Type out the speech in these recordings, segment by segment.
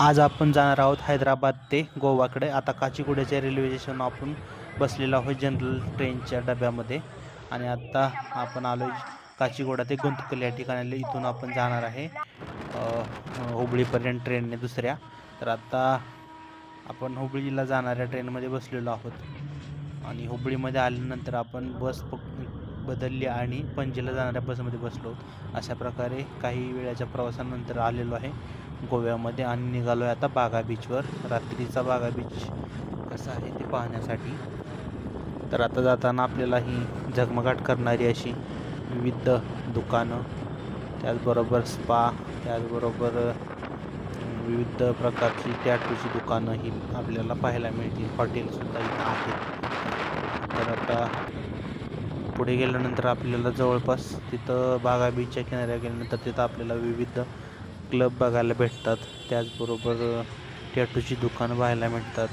आज आपण जाणार आहोत हैदराबाद ते गोवाकडे. आता काचीगुड्याच्या रेल्वे स्टेशन आपण बसलेलो आहोत जनरल ट्रेनच्या डब्यामध्ये. आणि आता आपण आलो काचीगुडा ते गुंतकल या ठिकाणी इथून आपण जाणार आहे. हुबळीपर्यंत ट्रेनने दुसऱ्या. तर आता आपण हुबळीला जाणाऱ्या ट्रेनमध्ये बसलेलो आहोत. आणि हुबळीमध्ये आल्यानंतर आपण बस बदलली आणि पणजीला जाणाऱ्या बसमध्ये बसलो अशा प्रकारे काही वेळाच्या प्रवासानंतर आलेलो आहे. गोव्यामध्ये आणि निघालो आहे आता बागा बीचवर रात्रीचा बागा बीच कसा आहे ते पाहण्यासाठी. तर आता जाताना आपल्याला ही झगमगाट करणारी अशी विविध दुकानं त्याचबरोबर स्पा त्याचबरोबर विविध प्रकारची टॅटूची दुकानं ही आपल्याला पाहायला मिळतील. हॉटेलसुद्धा इथं आहेत. तर आता पुढे गेल्यानंतर आपल्याला जवळपास तिथं बागा बीचच्या किनाऱ्या गेल्यानंतर तिथं आपल्याला विविध क्लब बघायला भेटतात. त्याचबरोबर टॅटूची दुकानं पाहायला मिळतात.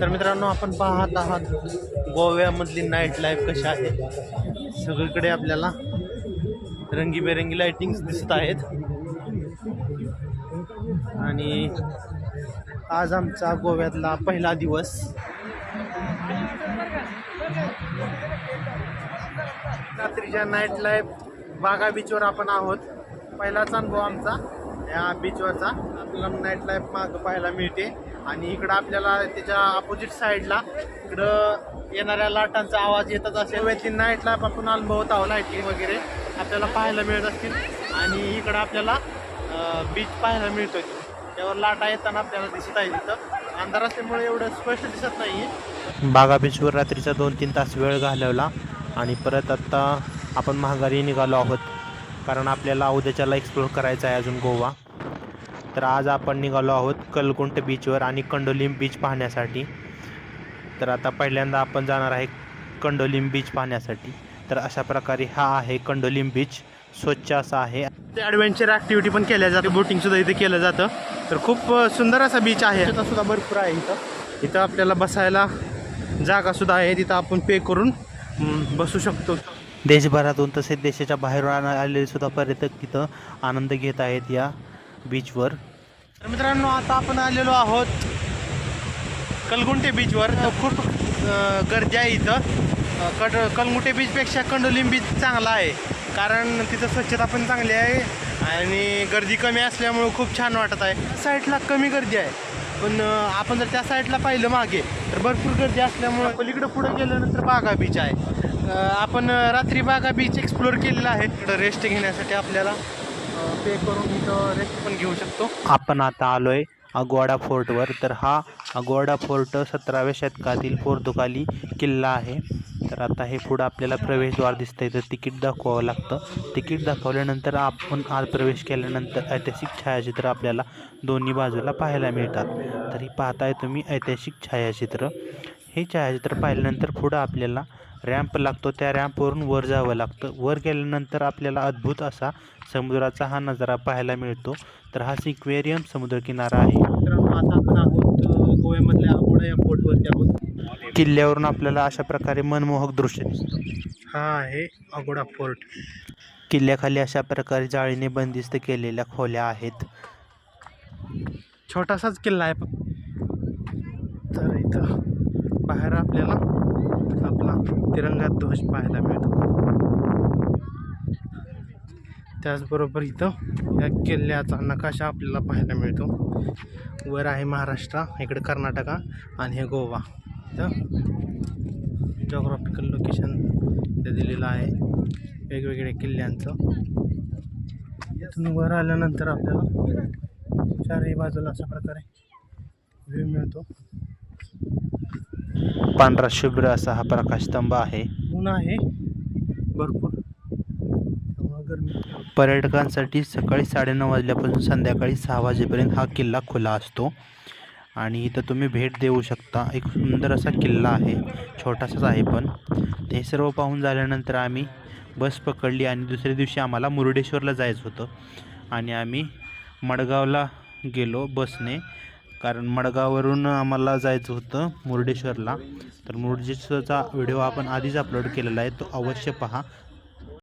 तर मित्रांनो आपण पाहत आहात गोव्यामधली नाईट लाईफ कशी आहे. सगळीकडे आपल्याला रंगीबेरंगी लाइटिंग्स दिसत आहेत. आणि आज आमचा गोव्यातला पहिला दिवस. रात्रीच्या नाईट लाईफ वाघा बीचवर आपण आहोत. पहिलाच अनुभव आमचा. या बीचवरचा आपल्याला नाईट लाईफ माग पाहायला मिळते. आणि इकडं आपल्याला त्याच्या अपोजिट साईडला इकडं येणाऱ्या लाटांचा आवाज येतच असेल. गोव्यातली नाईट लाईफ आपण अनुभवत आहोत लाईटिंग वगैरे. आपल्याला पाहायला मिळत असतील. आणि इकडं आपल्याला बीच पाहायला मिळतो त्यावर लाटा येताना आपल्याला दिसत आहे तिथं. अंधार असल्यामुळे एवढं स्पष्ट दिसत नाही बागा बीचवर रात्रीचा दोन तीन तास वेळ घालवला. आणि परत आत्ता आपण महागारी निघालो आहोत. कारण आपल्याला उद्याच्याला एक्सप्लोर करायचं आहे अजून गोवा. तर आज आपण निघालो आहोत कलकुंट बीचवर आणि कंडोलिम बीच पाहण्यासाठी. तर आता पहिल्यांदा आपण जाणार आहे कंडोलिम बीच पाहण्यासाठी. तर अशा प्रकारे हा आहे कंडोलिम बीच स्वच्छ असा आहे. ते ॲडव्हेंचर ॲक्टिव्हिटी पण केल्या जाते. बोटिंग सुद्धा इथे केलं जातं. तर खूप सुंदर असा बीच आहे. इथं सुद्धा भरपूर आहे इथं. इथं आपल्याला बसायला जागा सुद्धा आहे. तिथं आपण पे करून बसू शकतो. देशभरातून तसेच देशाच्या बाहेरून आण- आलेले सुद्धा पर्यटक तिथं आनंद घेत आहेत या बीचवर तर मित्रांनो आता आपण आलेलो आहोत कलगुंटे बीचवर तर खूप गर्दी आहे इथं. कड कलगुंटे बीचपेक्षा कंडोलिम बीच चांगला आहे. कारण तिथं स्वच्छता पण चांगली आहे आणि गर्दी कमी असल्यामुळं खूप छान वाटत आहे. साईडला कमी गर्दी आहे. पण आपण जर त्या साईडला पाहिलं मागे तर भरपूर गर्दी असल्यामुळं पलीकडं पुढं गेल्यानंतर बागा बीच आहे. आपण रात्री बागा बीच एक्सप्लोअर केलेला आहे. इकडं रेस्ट घेण्यासाठी आपल्याला पे करून इथं रेस्ट पण घेऊ शकतो. आपण आता आलोय अगवाडा फोर्टवर तर हा अगोडा फोर्ट सतराव्या शतकातील पोर्तुगाली किल्ला आहे. तर आता हे पुढं आपल्याला प्रवेशद्वार दिसतंय. तर तिकीट दाखवावं लागतं. तिकीट दाखवल्यानंतर आपण आत प्रवेश केल्यानंतर ऐतिहासिक छायाचित्र आपल्याला दोन्ही बाजूला पाहायला मिळतात. तरी पाहताय तुम्ही ऐतिहासिक छायाचित्र. हे छायाचित्र पाहिल्यानंतर पुढं आपल्याला रॅम्प लागतो त्या रॅम्पवरून वर जावं लागतं. वर गेल्यानंतर आपल्याला अद्भुत असा समुद्राचा हा नजारा पाहायला मिळतो. तर हा सिक्वेरियम समुद्रकिनारा आहे. मित्रांनो आता आपण आहोत अ, गोव्यामधल्या अकोडा या पोर्टवरती आहोत. किल्ल्यावरून आपल्याला अशा प्रकारे मनमोहक दृश्य दिसतं. हा आहे अगोडा फोर्ट. किल्ल्याखाली अशा प्रकारे जाळीने बंदिस्त केलेल्या खोल्या आहेत. छोटासाच किल्ला आहे. तर इथं बाहेर आपल्याला आपला तिरंगा ध्वज पाहायला मिळतो. त्याचबरोबर इथं या किल्ल्याचा नकाशा आपल्याला पाहायला मिळतो. वर आहे महाराष्ट्र इकडे कर्नाटका आणि हे गोवा. इथं जॉग्राफिकल लोकेशन इथं दिलेलं आहे. वेगवेगळ्या किल्ल्यांचं. इथून वर आल्यानंतर आपल्याला चारही बाजूला अशा प्रकारे व्ह्यू मिळतो. पांढरा शुभ्र असा हा प्रकाशस्तंभ आहे. ऊन आहे. भरपूर. पर्यटकांसाठी सकाळी साडेनऊ वाजल्यापासून संध्याकाळी सहा वाजेपर्यंत हा किल्ला खुला असतो. आणि इथं तुम्ही भेट देऊ शकता. एक सुंदर असा किल्ला आहे. छोटासाच आहे पण. ते सर्व पाहून झाल्यानंतर आम्ही बस पकडली आणि दुसऱ्या दिवशी आम्हाला मुरुडेश्वरला जायचं होतं. आणि आम्ही मडगावला गेलो बसने. कारण मडगाववरून आम्हाला जायचं होतं मुर्डेश्वरला. तर मुर्डेश्वरचा व्हिडिओ आपण आधीच अपलोड केलेला आहे तो अवश्य पहा.